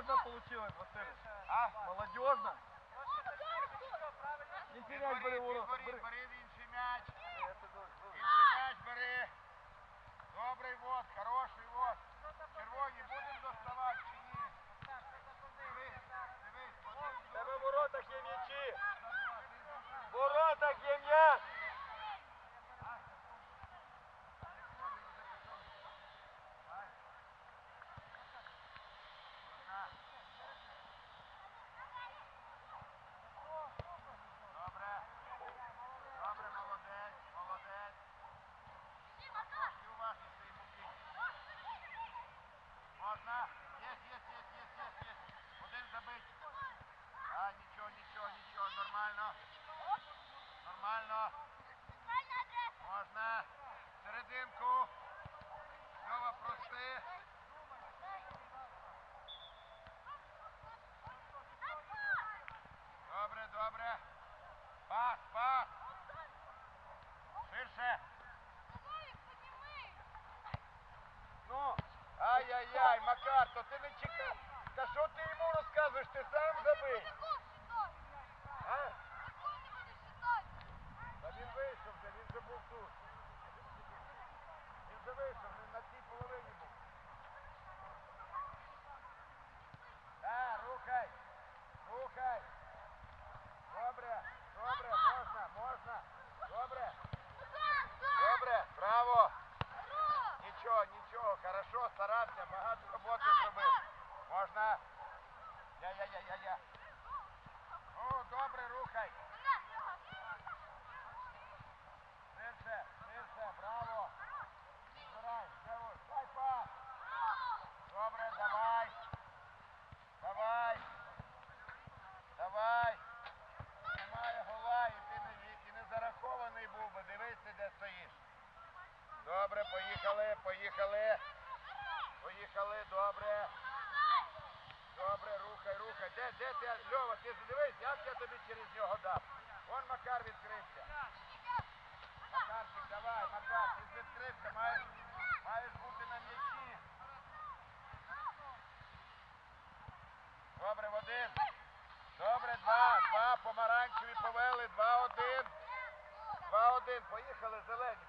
Молодежно получилось, Василь. А? Молодежно. Не терять бери забий. А? Та він вийшов вже, він вже був тут. Він вже вийшов, він на цій половині був. Да, рухай. Рухай. Добре, добре, можна, можна. Добре, добре, браво. Нічого, нічого, хорошо, старався, багато роботи зробив. Можна. Я-я-я-я-я. Ну, добре, рухай. Ширше, ширше, браво. Збирай, Зевуш, дай пас. Добре, давай. Давай. Давай. Немає гола і ти не, і не зарахований був би. Дивись, ти де стоїш. Добре, поїхали, поїхали. Поїхали, добре. Добре, рухай, рухай. Де, де ти, Льова, ти задивись, як я тобі через нього дав. Вон Макар відкрився. Макарчик, давай, Макар, ти відкрився, маєш, маєш бути на м'ячі. Добре, один. Добре, два, два, помаранчеві повели, два, один. Два, один, поїхали, зелений.